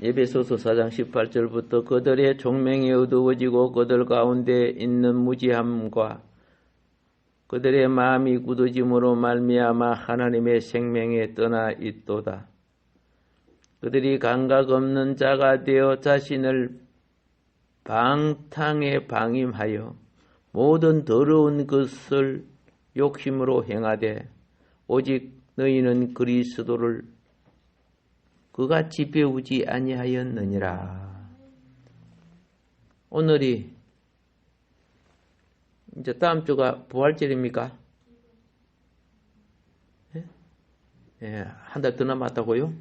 예배소서 4장 18절부터 그들의 종명이 어두워지고 그들 가운데 있는 무지함과 그들의 마음이 굳어짐으로 말미암아 하나님의 생명에 떠나 있도다. 그들이 감각 없는 자가 되어 자신을 방탕에 방임하여 모든 더러운 것을 욕심으로 행하되 오직 너희는 그리스도를 그같이 배우지 아니하였느니라. 오늘이 이제 다음 주가 부활절입니까? 예? 예, 한달 더 남았다고요?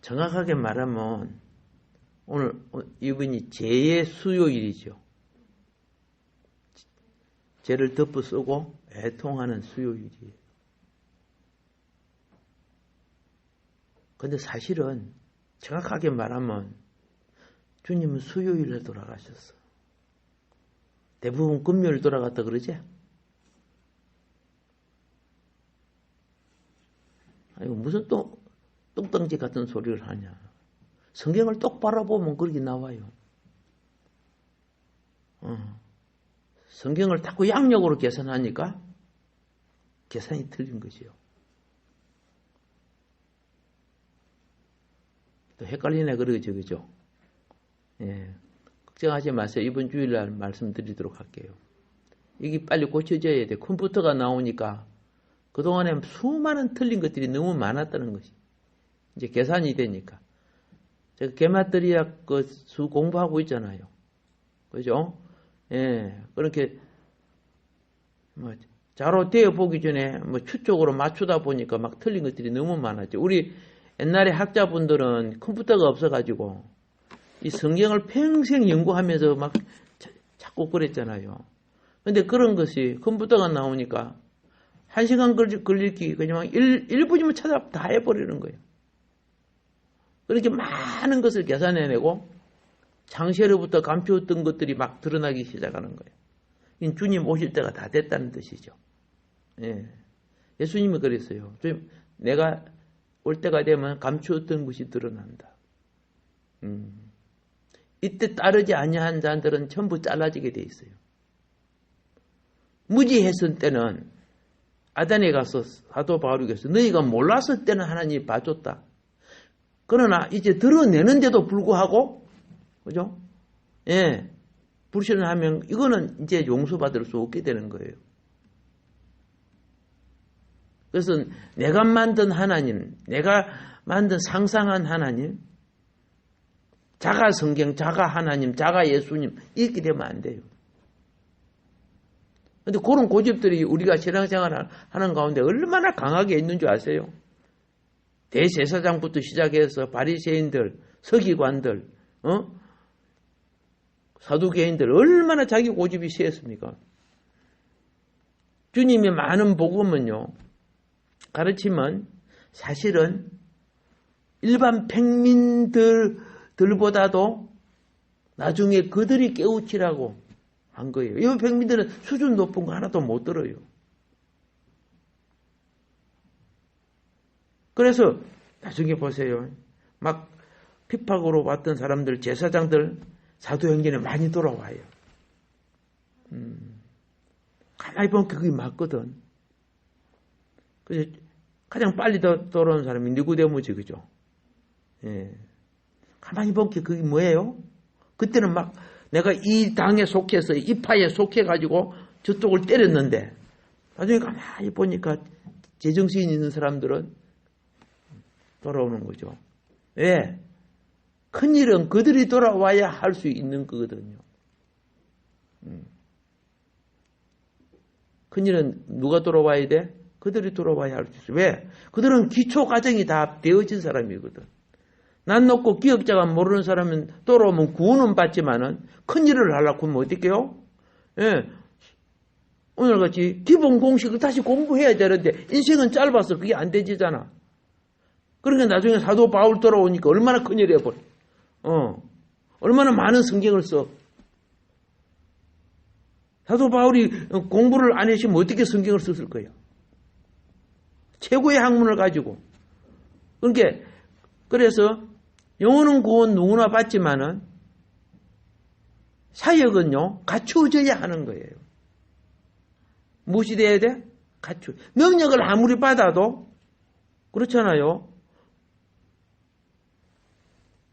정확하게 말하면 오늘 이분이 죄의 수요일이죠. 죄를 덮어 쓰고 애통하는 수요일이에요. 근데 사실은 정확하게 말하면 주님은 수요일에 돌아가셨어. 대부분 금요일 돌아갔다 그러지? 아니 무슨 또 똥덩지 같은 소리를 하냐. 성경을 똑바로 보면 그렇게 나와요. 어. 성경을 자꾸 양력으로 계산하니까 계산이 틀린 거지요. 또 헷갈리네 그러죠, 그죠? 예. 걱정하지 마세요. 이번 주일날 말씀드리도록 할게요. 이게 빨리 고쳐져야 돼. 컴퓨터가 나오니까 그동안에 수많은 틀린 것들이 너무 많았다는 것이. 이제 계산이 되니까. 제가 개마들이야 그 수 공부하고 있잖아요. 그죠? 예. 그렇게 뭐 자로 되어 보기 전에 뭐 추적으로 맞추다 보니까 막 틀린 것들이 너무 많았죠. 우리 옛날에 학자분들은 컴퓨터가 없어가지고 이 성경을 평생 연구하면서 막 자꾸 그랬잖아요. 근데 그런 것이 컴퓨터가 나오니까 한 시간 걸리기 그냥 1, 1분이면 찾아 다 해버리는 거예요. 그렇게 많은 것을 계산해내고 장세로부터 감추었던 것들이 막 드러나기 시작하는 거예요. 주님 오실 때가 다 됐다는 뜻이죠. 예. 예수님이 그랬어요. 내가 올 때가 되면 감추었던 것이 드러난다. 음. 이때 따르지 아니한 자들은 전부 잘라지게 돼 있어요. 무지했을 때는 아단에 가서 사도 바울에게서 너희가 몰랐을 때는 하나님이 봐줬다. 그러나 이제 드러내는데도 불구하고 그죠? 예. 불신을 하면 이거는 이제 용서받을 수 없게 되는 거예요. 그래서 내가 만든 하나님, 내가 만든 상상한 하나님, 자가 성경, 자가 하나님, 자가 예수님 이렇게 되면 안 돼요. 근데 그런 고집들이 우리가 신앙생활 하는 가운데 얼마나 강하게 있는 줄 아세요? 대제사장부터 시작해서 바리새인들, 서기관들, 어? 사두개인들 얼마나 자기 고집이 세습니까? 주님의 많은 복음은요, 가르침은 사실은 일반 백민들보다도 나중에 그들이 깨우치라고 한 거예요. 이 백민들은 수준 높은 거 하나도 못 들어요. 그래서 나중에 보세요. 막 핍박으로 왔던 사람들, 제사장들, 사도행전에 많이 돌아와요. 음, 가만히 보면 그게 맞거든. 그래서 가장 빨리 더 돌아온 사람이 니구데모지 그죠? 예. 가만히 보면 그게 뭐예요? 그때는 막 내가 이 당에 속해서 이 파에 속해 가지고 저쪽을 때렸는데 나중에 가만히 보니까 제정신 있는 사람들은 돌아오는 거죠. 왜? 큰 일은 그들이 돌아와야 할 수 있는 거거든요. 음. 큰일은 누가 돌아와야 돼? 그들이 돌아와야 할 수 있어. 왜? 그들은 기초 과정이 다 되어진 사람이거든. 난 놓고 기억자가 모르는 사람은 돌아오면 구원은 받지만은 큰 일을 하려고 하면 어떡해요? 예. 오늘같이 기본 공식을 다시 공부해야 되는데 인생은 짧아서 그게 안 되지잖아. 그러니까 나중에 사도 바울 돌아오니까 얼마나 큰일이 해버려. 어. 얼마나 많은 성경을 써. 사도 바울이 공부를 안 했으면 어떻게 성경을 썼을 거예요? 최고의 학문을 가지고. 그러니까, 그래서 영혼은 구원 누구나 받지만은 사역은요, 갖추어져야 하는 거예요. 무엇이 돼야 돼? 갖추. 명령을 아무리 받아도, 그렇잖아요.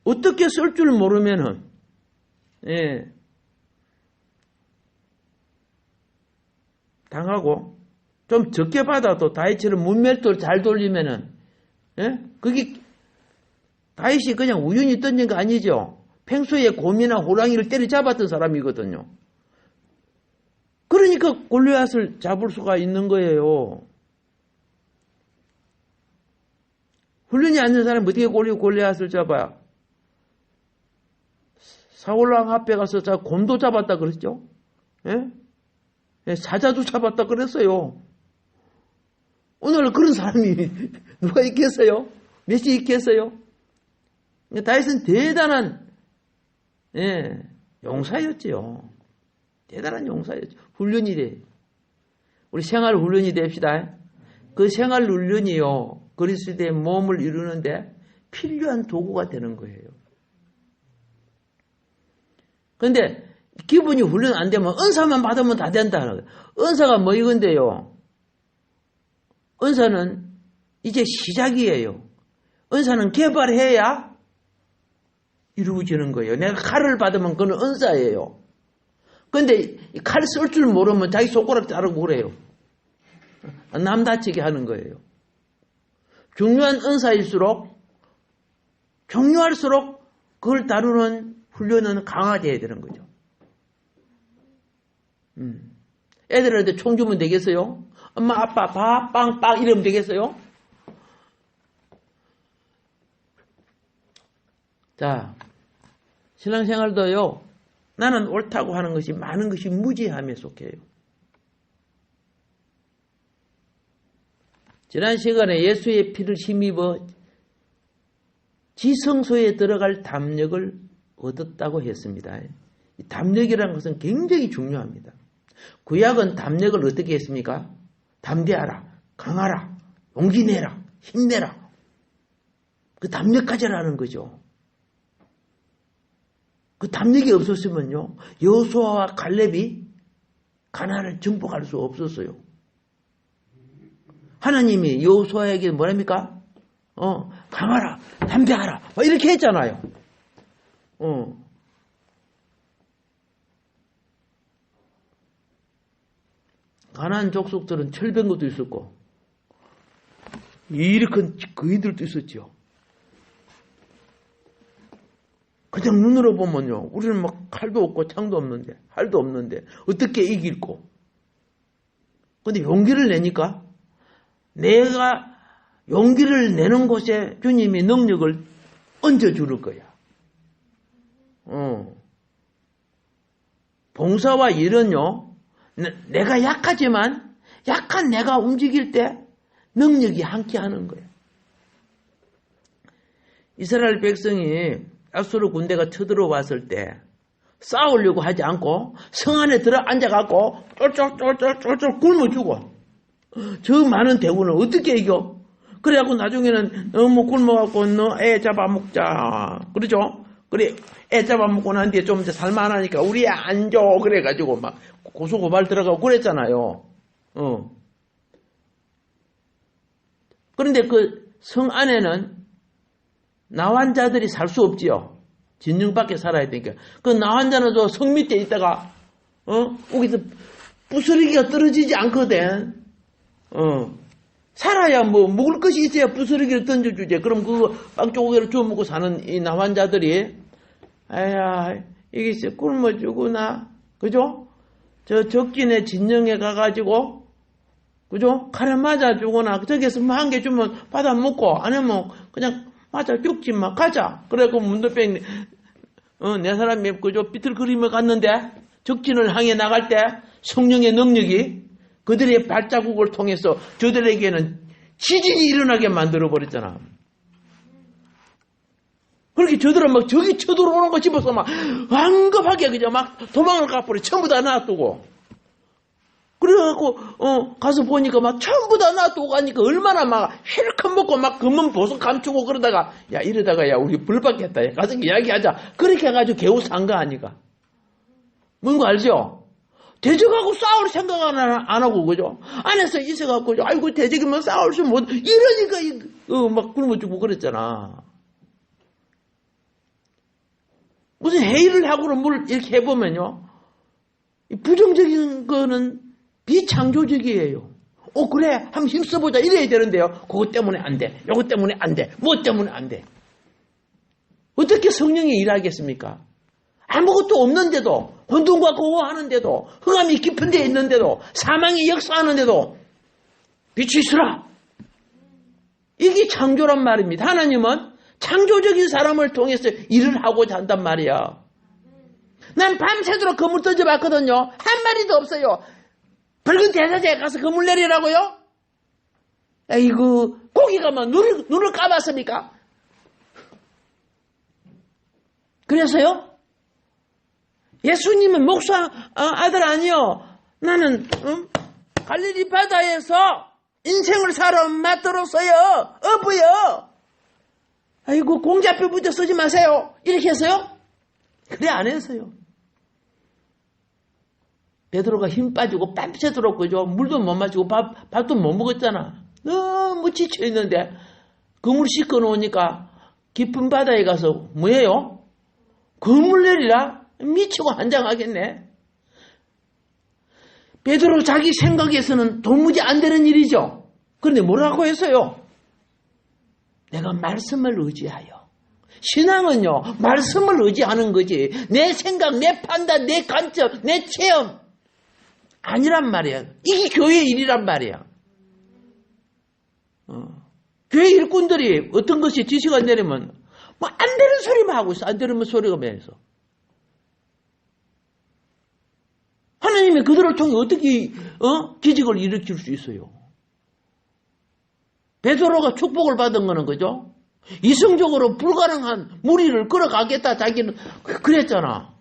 어떻게 쓸 줄 모르면은, 예, 당하고, 좀 적게 받아도 다이처럼 문멸도를 잘 돌리면은, 예? 그게, 다이시 그냥 우연히 던진 거 아니죠? 평소에 곰이나 호랑이를 때려잡았던 사람이거든요. 그러니까 골리앗을 잡을 수가 있는 거예요. 훈련이 안 된 사람이 어떻게 골리, 골리앗을 잡아요? 사울왕 앞에 가서 자 곰도 잡았다 그랬죠? 예? 예, 사자도 잡았다 그랬어요. 오늘 그런 사람이 누가 있겠어요? 몇이 있겠어요? 다윗은 대단한 예, 용사였지요. 대단한 용사였죠. 훈련이 돼. 우리 생활 훈련이 됩시다. 그 생활 훈련이요. 그리스도의 몸을 이루는데 필요한 도구가 되는 거예요. 그런데 기분이 훈련 안 되면 은사만 받으면 다 거예요. 은사가 뭐 이건데요. 은사는 이제 시작이에요. 은사는 개발해야 이루어지는 거예요. 내가 칼을 받으면 그건 은사예요. 근데 칼 쓸 줄 모르면 자기 손가락 자르고 그래요. 남 다치게 하는 거예요. 중요한 은사일수록 중요할수록 그걸 다루는 훈련은 강화되어야 되는 거죠. 음. 애들한테 총 주면 되겠어요? 엄마, 아빠, 밥, 빵, 빵 이러면 되겠어요? 자, 신앙생활도요, 나는 옳다고 하는 것이 많은 것이 무지함에 속해요. 지난 시간에 예수의 피를 힘입어 지성소에 들어갈 담력을 얻었다고 했습니다. 담력이라는 것은 굉장히 중요합니다. 구약은 담력을 어떻게 했습니까? 담대하라, 강하라, 용기 내라, 힘내라. 그 담력 가져라는 거죠. 그 담력이 없었으면요, 여수아와 갈렙이 가나안을 정복할 수 없었어요. 하나님이 여수아에게 뭐랍니까? 어, 강하라, 담대하라, 뭐 이렇게 했잖아요. 어. 가난 족속들은 철병 것도 있었고, 이렇게 큰 거인들도 있었죠. 그냥 눈으로 보면요. 우리는 막 칼도 없고 창도 없는데, 활도 없는데, 어떻게 이길고. 근데 용기를 내니까 내가 용기를 내는 곳에 주님이 능력을 얹어주는 거야. 어. 봉사와 일은요, 내가 약하지만 약한 내가 움직일 때 능력이 함께 하는 거예요. 이스라엘 백성이 아수르 군대가 쳐들어왔을 때 싸우려고 하지 않고 성 안에 들어 앉아갖고 쫄쫄쫄쫄쫄 굶어주고 저 많은 대군을 어떻게 이겨? 그래갖고 나중에는 너무 굶어갖고 너 애 잡아먹자 그러죠? 그래 애 잡아먹고 난 뒤에 좀 이제 살만하니까 우리 안 줘 그래가지고 막 고소고발 들어가고 그랬잖아요. 어. 그런데 그 성 안에는 나환자들이 살 수 없지요. 진영 밖에 살아야 되니까. 그 나환자는 저 성 밑에 있다가, 어? 거기서 부스러기가 떨어지지 않거든. 어. 살아야 뭐, 먹을 것이 있어야 부스러기를 던져주지. 그럼 그 빵 조개를 주워 먹고 사는 이 나환자들이, 아야, 이게 진짜 굶어 죽으나, 그죠? 저 적진에 진영에 가가지고, 그죠? 칼에 맞아 주거나, 저기서 뭐 한 개 주면 받아 먹고, 아니면 그냥 맞아 죽지 마 가자 그래고 문도병 어, 내 사람이 그저 삐뚤거리며 갔는데 적진을 향해 나갈 때 성령의 능력이 그들의 발자국을 통해서 저들에게는 지진이 일어나게 만들어 버렸잖아. 그렇게 저들은 막 저기 쳐들어오는 거 집어서 막 황급하게 그저 막 도망을 가버려. 전부 다 놔두고. 그래갖고 어 가서 보니까 막 전부 다 놔두고 가니까 얼마나 막 힐컷 먹고 막 금은 보석 감추고 그러다가 야 이러다가 야 우리 불 받겠다. 야 가서 이야기하자. 그렇게 해가지고 겨우 산 거 아니가. 뭔거 알죠? 대적하고 싸울 생각 안, 하고 그죠? 안에서 있어갖고 아이고 대적이면 싸울 수 못 이러니까 이- 어, 막 굶어 죽고 그랬잖아 무슨 회의를 하고는 뭘 이렇게 해보면요 이 부정적인 거는 비창조적이에요. 어, 그래. 한번 힘써보자. 이래야 되는데요. 그것 때문에 안 돼. 요것 때문에 안 돼. 뭐 때문에 안 돼. 어떻게 성령이 일하겠습니까? 아무것도 없는데도, 혼돈과 고호하는데도, 흑암이 깊은 데 있는데도, 사망이 역사하는데도, 빛이 있으라. 이게 창조란 말입니다. 하나님은 창조적인 사람을 통해서 일을 하고자 한단 말이야. 난 밤새도록 그물 던져봤거든요. 한 마리도 없어요. 붉은 대사제에 가서 그물 내리라고요? 에이구, 고기가 막 눈을, 눈을 감았습니까? 그래서요? 예수님은 목사 어, 아들 아니요. 나는 음, 갈릴리 바다에서 인생을 살아 맞들었어요. 어부요. 아이고 공자표 부터 쓰지 마세요. 이렇게 했어요? 그래 안 했어요. 베드로가 힘 빠지고 밤새도록 그죠 물도 못 마시고 밥, 밥도 못 먹었잖아. 너무 지쳐 있는데 그물 씻고 놓으니까 깊은 바다에 가서 뭐예요? 그물 내리라 미치고 한장하겠네. 베드로 자기 생각에서는 도무지 안 되는 일이죠. 그런데 뭐라고 했어요? 내가 말씀을 의지하여. 신앙은요, 말씀을 의지하는 거지. 내 생각, 내 판단, 내 관점, 내 체험. 아니란 말이야. 이게 교회 일이란 말이야. 어. 교회 일꾼들이 어떤 것이 지시가 내리면, 뭐, 안 되는 소리만 하고 있어. 안 되는 소리가 매서. 하나님이 그들을 통해 어떻게, 어? 기적을 일으킬 수 있어요? 베드로가 축복을 받은 거는 그죠? 이성적으로 불가능한 무리를 끌어가겠다 자기는 그랬잖아.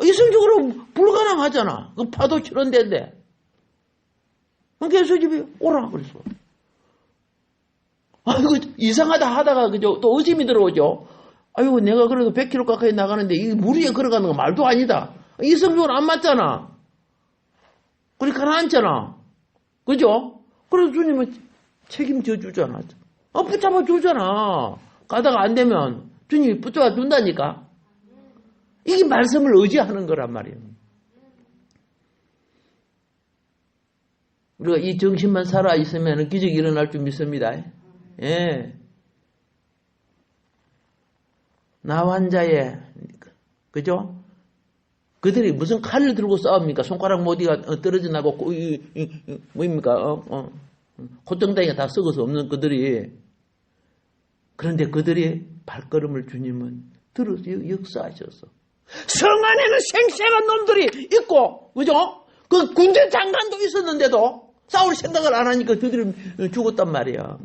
이성적으로 불가능하잖아. 그 파도 치는 데인데. 그래서 집에 오라 그랬어. 아이고 이상하다 하다가 그죠? 또 의심이 들어오죠. 아이고 내가 그래도 100km 가까이 나가는데 이 무리에 걸어가는 거 말도 아니다. 이성적으로 안 맞잖아. 그리 가라앉잖아. 그죠? 그래서 주님은 책임져 주잖아. 아, 붙잡아 주잖아. 가다가 안 되면 주님이 붙잡아 준다니까. 이게 말씀을 의지하는 거란 말이에요. 우리가 이 정신만 살아 있으면 기적이 일어날 줄 믿습니다. 예. 나 환자의 그죠? 그들이 무슨 칼을 들고 싸웁니까? 손가락 모디가 어, 떨어져 나고 뭐입니까? 어, 어. 콧등당이가 다 썩어서 없는 그들이 그런데 그들이 발걸음을 주님은 들어 역사하셨어. 성 안에는 생생한 놈들이 있고, 그죠? 그 군대 장관도 있었는데도 싸울 생각을 안 하니까 그들이 죽었단 말이야.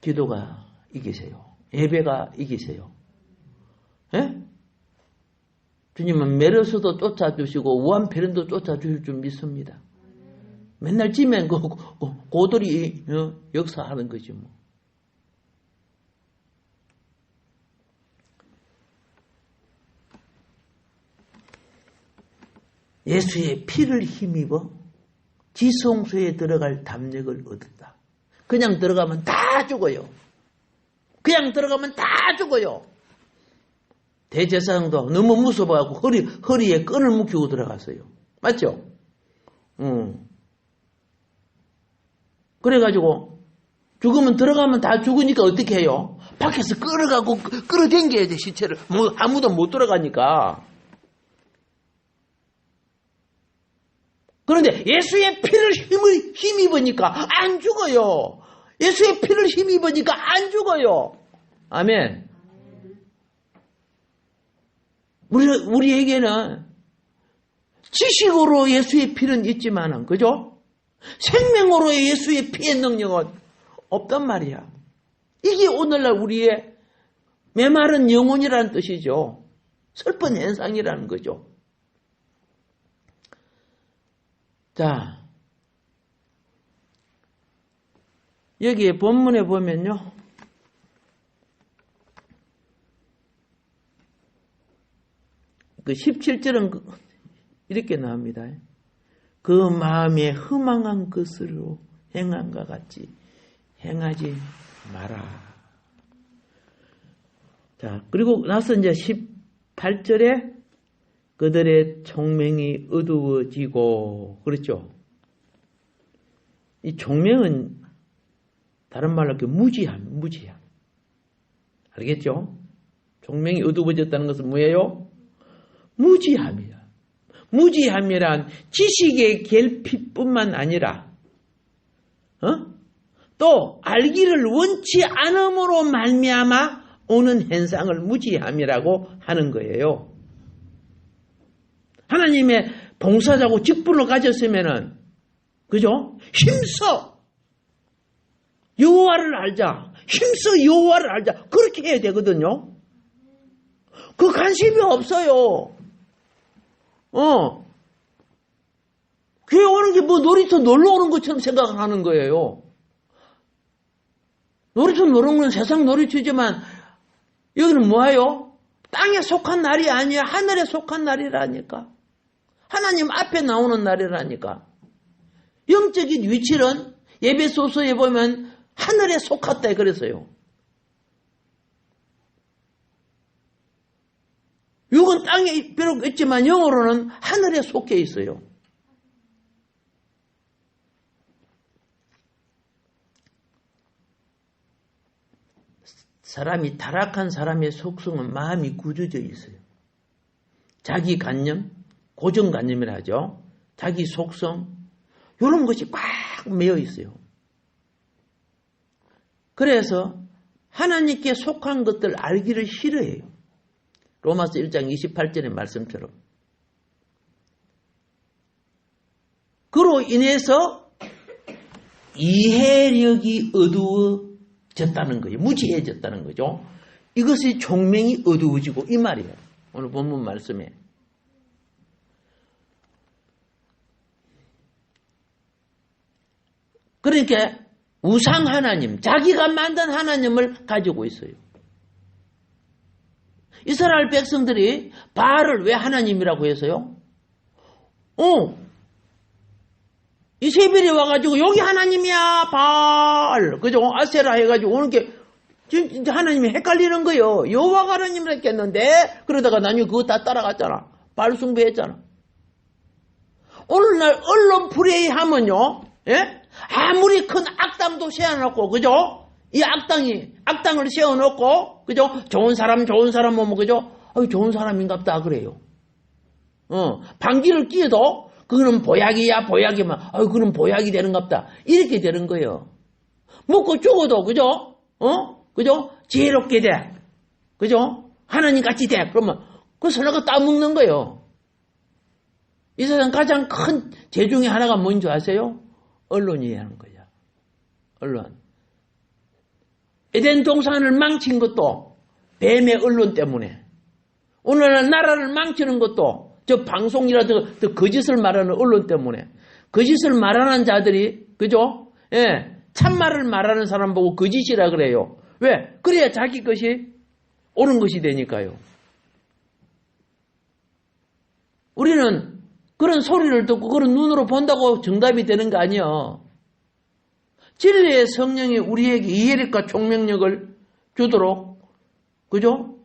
기도가 이기세요. 예배가 이기세요. 예? 주님은 메르스도 쫓아주시고 우한폐렴도 쫓아주실 줄 믿습니다. 맨날 찌면 그 고- 고돌이 어, 역사하는 거지 뭐. 예수의 피를 힘입어 지성소에 들어갈 담력을 얻었다. 그냥 들어가면 다 죽어요. 그냥 들어가면 다 죽어요. 대제사장도 너무 무서워하고 허리, 허리에 끈을 묶이고 들어갔어요. 맞죠? 음. 그래가지고 죽으면 들어가면 다 죽으니까 어떻게 해요? 밖에서 끌어가고 끌어당겨야 돼 시체를 뭐 아무도 못 들어가니까 그런데 예수의 피를 힘을 힘입으니까 안 죽어요. 예수의 피를 힘입으니까 안 죽어요. 아멘. 우리, 우리에게는 지식으로 예수의 피는 있지만은, 그죠? 생명으로의 예수의 피의 능력은 없단 말이야. 이게 오늘날 우리의 메마른 영혼이라는 뜻이죠. 슬픈 현상이라는 거죠. 자, 여기에 본문에 보면요. 그 17절은 이렇게 나옵니다. 그 마음에 허망한 것으로 행한과 같이 행하지 마라. 자, 그리고 나서 이제 18절에 그들의 총명이 어두워지고, 그렇죠? 이 총명은 다른 말로 그 무지함, 무지함. 알겠죠? 총명이 어두워졌다는 것은 뭐예요? 무지함이야. 무지함이란 지식의 결핍뿐만 아니라, 어? 또 알기를 원치 않음으로 말미암아 오는 현상을 무지함이라고 하는 거예요. 하나님의 봉사자고 직분을 가졌으면은 그죠? 힘써 여호와를 알자. 힘써 여호와를 알자. 그렇게 해야 되거든요. 그 관심이 없어요. 어. 교회 오는 게 뭐 놀이터 놀러 오는 것처럼 생각을 하는 거예요. 놀이터 놀는 건 세상 놀이터지만 여기는 뭐예요? 땅에 속한 날이 아니야. 하늘에 속한 날이라니까. 하나님 앞에 나오는 날이라니까. 영적인 위치는 예배소서에 보면 하늘에 속았다 그랬어요. 육은 땅에 비록 있지만 영어로는 하늘에 속해 있어요. 사람이 타락한 사람의 속성은 마음이 굳어져 있어요. 자기 관념, 고정관념이라 하죠. 자기 속성, 이런 것이 꽉 매여 있어요. 그래서 하나님께 속한 것들 알기를 싫어해요. 로마서 1장 28절의 말씀처럼. 그로 인해서 이해력이 어두워졌다는 거예요. 무지해졌다는 거죠. 이것이 종명이 어두워지고 이 말이에요. 오늘 본문 말씀에. 그러니까 우상 하나님, 자기가 만든 하나님을 가지고 있어요. 이스라엘 백성들이 바알을 왜 하나님이라고 해서요? 어, 이세벨이 와가지고 여기 하나님이야 바알, 그죠? 아세라 해가지고 오는 게 진짜 하나님이 헷갈리는 거예요. 여호와가 하나님을 했겠는데 그러다가 나중에 그거 다 따라갔잖아. 바알 숭배했잖아. 오늘날 언론 플레이하면요, 예? 아무리 큰 악당도 세워놓고, 그죠? 이 악당이, 악당을 세워놓고, 그죠? 좋은 사람, 좋은 사람 보면, 그죠? 어이, 좋은 사람인갑다, 그래요. 어, 방귀를 끼어도, 그거는 보약이야, 보약이면, 어이, 그는 보약이 되는갑다. 이렇게 되는 거예요. 먹고 죽어도, 그죠? 어? 그죠? 지혜롭게 돼. 그죠? 하나님 같이 돼. 그러면, 그 선악을 따먹는 거예요. 이 세상 가장 큰 죄 중에 하나가 뭔줄 아세요? 언론이 하는 거야. 언론. 에덴 동산을 망친 것도 뱀의 언론 때문에. 오늘날 나라를 망치는 것도 저 방송이라도 더 거짓을 말하는 언론 때문에. 거짓을 말하는 자들이, 그죠? 예. 참말을 말하는 사람 보고 거짓이라 그래요. 왜? 그래야 자기 것이 옳은 것이 되니까요. 우리는 그런 소리를 듣고 그런 눈으로 본다고 정답이 되는 거 아니야. 진리의 성령이 우리에게 이해력과 총명력을 주도록 그죠?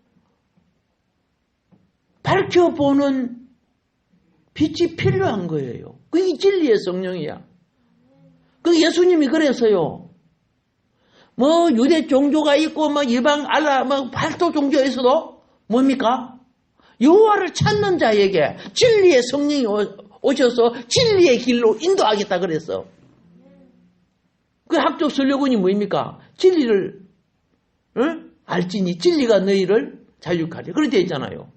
밝혀보는 빛이 필요한 거예요. 그게 진리의 성령이야. 그 예수님이 그래서요. 뭐 유대 종교가 있고 뭐 이방 알라 뭐 발도 종교가 있어도 뭡니까? 여호와를 찾는 자에게 진리의 성령이 오셔서 진리의 길로 인도하겠다 그랬어. 그 학적 설교군이 뭡니까? 진리를 응? 알지니 진리가 너희를 자유하리. 그렇게 되어 있잖아요.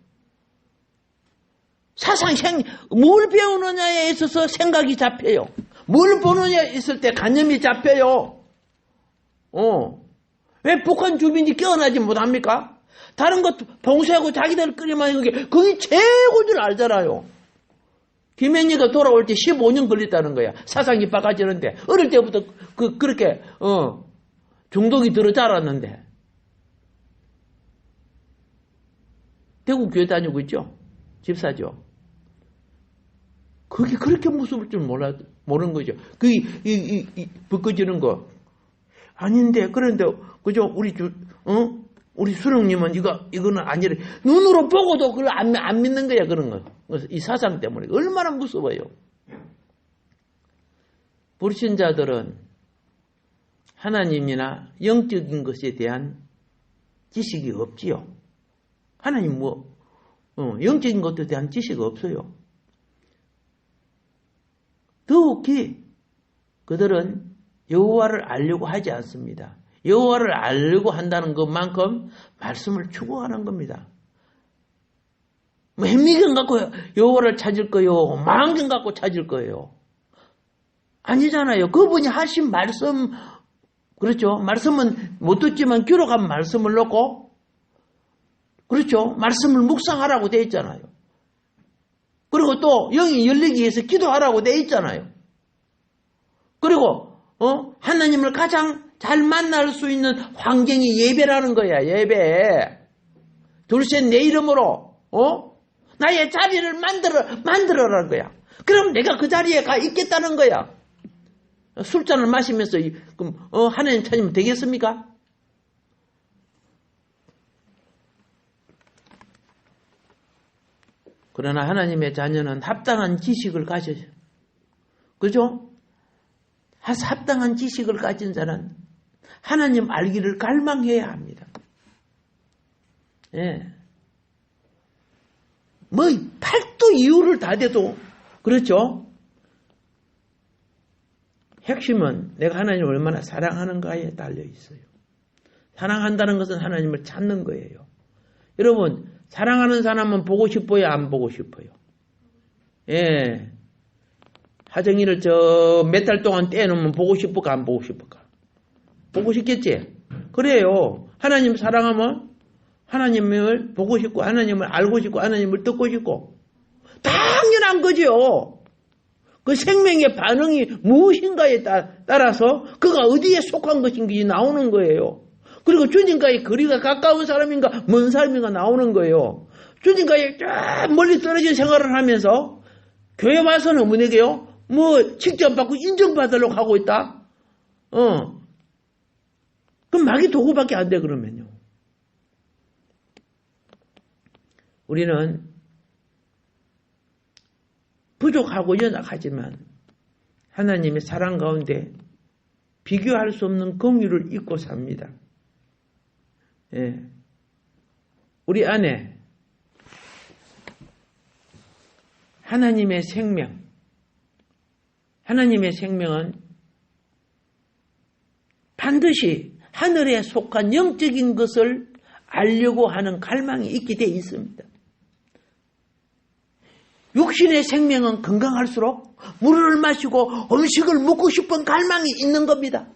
사상 생, 뭘 배우느냐에 있어서 생각이 잡혀요. 뭘 보느냐에 있을 때 관념이 잡혀요. 어. 왜 북한 주민이 깨어나지 못합니까? 다른 것 봉쇄하고 자기들 끓이면 그게 그게 최고인 줄 알잖아요. 김현희가 돌아올 때 15년 걸렸다는 거야. 사상이 바꿔지는데 어릴 때부터 그 그렇게 어 중독이 들어 자랐는데 대구 교회 다니고 있죠. 집사죠. 그게 그렇게 무서울 줄 몰라 모르는 거죠. 그이 이, 이, 이, 벗겨지는 거 아닌데 그런데 그죠 우리 주 어? 우리 수령님은 이거 이거는 아니래 눈으로 보고도 그걸 안, 안 믿는 거야 그런 거. 그래서 이 사상 때문에 얼마나 무서워요. 불신자들은 하나님이나 영적인 것에 대한 지식이 없지요. 하나님 뭐 어, 영적인 것에 대한 지식이 없어요. 더욱이 그들은 여호와를 알려고 하지 않습니다. 여호와를 알려고 한다는 것만큼 말씀을 추구하는 겁니다. 뭐 핵미경 갖고 여호와를 찾을 거요, 망경 갖고 찾을 거예요. 아니잖아요. 그분이 하신 말씀 그렇죠. 말씀은 못 듣지만 기록한 말씀을 놓고 그렇죠. 말씀을 묵상하라고 돼 있잖아요. 그리고 또 영이 열리기 위해서 기도하라고 돼 있잖아요. 그리고 어? 하나님을 가장 잘 만날 수 있는 환경이 예배라는 거야. 예배. 둘셋 내 이름으로 어? 나의 자리를 만들어 만들어라는 거야. 그럼 내가 그 자리에 가 있겠다는 거야. 술잔을 마시면서 그럼 어, 하나님 찾으면 되겠습니까? 그러나 하나님의 자녀는 합당한 지식을 가져요. 그죠? 합당한 지식을 가진 자는 하나님 알기를 갈망해야 합니다. 예. 뭐, 팔도 이유를 다 대도, 그렇죠? 핵심은 내가 하나님을 얼마나 사랑하는가에 달려 있어요. 사랑한다는 것은 하나님을 찾는 거예요. 여러분, 사랑하는 사람은 보고 싶어요? 안 보고 싶어요? 예. 하정이를 저 몇 달 동안 떼놓으면 보고 싶을까? 안 보고 싶을까? 보고 싶겠지? 그래요. 하나님 사랑하면 하나님을 보고 싶고, 하나님을 알고 싶고, 하나님을 듣고 싶고. 당연한 거죠. 그 생명의 반응이 무엇인가에 따라서 그가 어디에 속한 것인지 나오는 거예요. 그리고 주님과의 거리가 가까운 사람인가 먼 사람인가 나오는 거예요. 주님과의 쫙 멀리 떨어진 생활을 하면서 교회 와서는 뭐냐게요? 뭐 직접 받고 인정받으려고 하고 있다? 어. 그럼 마귀 도구밖에 안 돼 그러면요. 우리는 부족하고 연약하지만 하나님의 사랑 가운데 비교할 수 없는 긍휼을 잊고 삽니다. 예. 우리 안에 하나님의 생명, 하나님의 생명은 반드시 하늘에 속한 영적인 것을 알려고 하는 갈망이 있게 되어 있습니다. 육신의 생명은 건강할수록 물을 마시고 음식을 먹고 싶은 갈망이 있는 겁니다.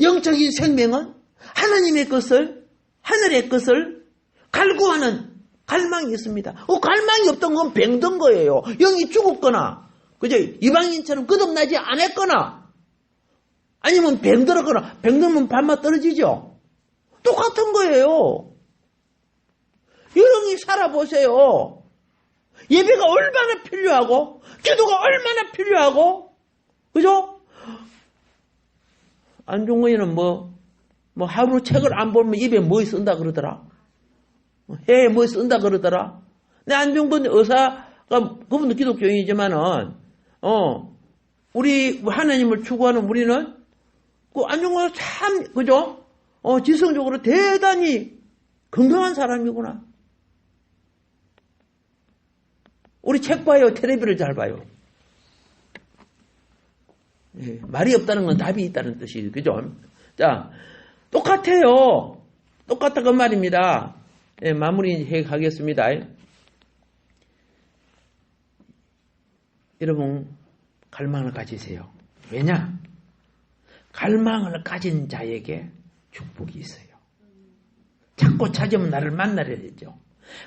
영적인 생명은 하나님의 것을 하늘의 것을 갈구하는 갈망이 있습니다. 어, 갈망이 없던 건 병든 거예요. 영이 죽었거나, 그죠? 이방인처럼 끝없나지 않았거나, 아니면 병 들었거나, 병 들면 밤만 떨어지죠? 똑같은 거예요. 여러분이 살아보세요. 예배가 얼마나 필요하고, 기도가 얼마나 필요하고, 그죠? 안종근이는 뭐, 뭐 하루 책을 안 보면 입에 뭐 쓴다 그러더라. 해에 뭐 쓴다 그러더라. 내 안중근 의사가 그분도 기독교인이지만은 어 우리 하나님을 추구하는 우리는 그 안중근 참 그죠? 어 지성적으로 대단히 건강한 사람이구나. 우리 책 봐요. 텔레비를 잘 봐요. 예, 말이 없다는 건 답이 있다는 뜻이죠. 그죠? 자, 똑같아요. 똑같다 그 말입니다. 예, 마무리해 가겠습니다. 여러분 갈망을 가지세요. 왜냐? 갈망을 가진 자에게 축복이 있어요. 찾고 찾으면 나를 만나려 되죠.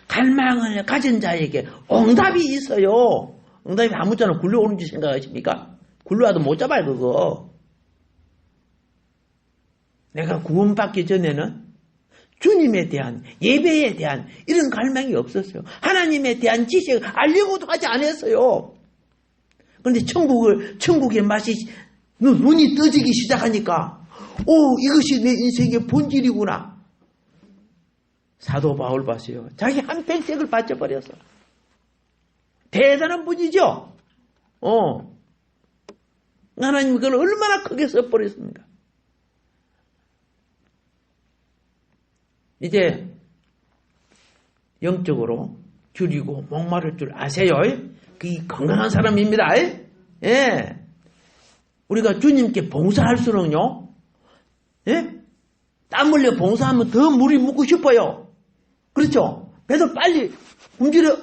갈망을 가진 자에게 응답이 있어요. 응답이 아무잖아 굴러오는지 생각하십니까? 굴러와도 못 잡아요, 그거. 내가 구원받기 전에는 주님에 대한 예배에 대한 이런 갈망이 없었어요. 하나님에 대한 지식을 알려고도 하지 않았어요. 그런데 천국을 천국의 맛이 눈- 눈이 떠지기 시작하니까 오 이것이 내 인생의 본질이구나. 사도 바울 봤어요. 자기 한 백색을 바쳐버렸어. 대단한 분이죠. 어. 하나님 그걸 얼마나 크게 써버렸습니까? 이제 영적으로 줄이고 목마를 줄 아세요? 그 건강한 사람입니다. 예. 우리가 주님께 봉사할수록요, 예? 땀 흘려 봉사하면 더 물이 묻고 싶어요. 그렇죠? 배도 빨리 움직여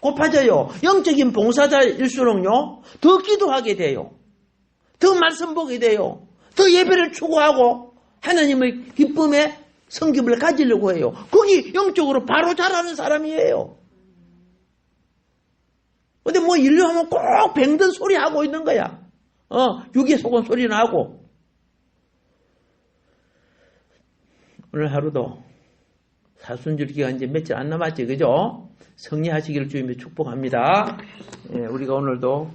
고파져요. 영적인 봉사자일수록요, 더 기도하게 돼요. 더 말씀 보게 돼요. 더 예배를 추구하고 하나님의 기쁨에 성김을 가지려고 해요. 거기 영적으로 바로 자라는 사람이에요. 근데 뭐 일로 하면 꼭 병든 소리 하고 있는 거야. 어, 육의 속은 소리 나고. 오늘 하루도 사순절 기간 이제 며칠 안 남았지, 그죠? 승리하시기를 주님이 축복합니다. 예, 우리가 오늘도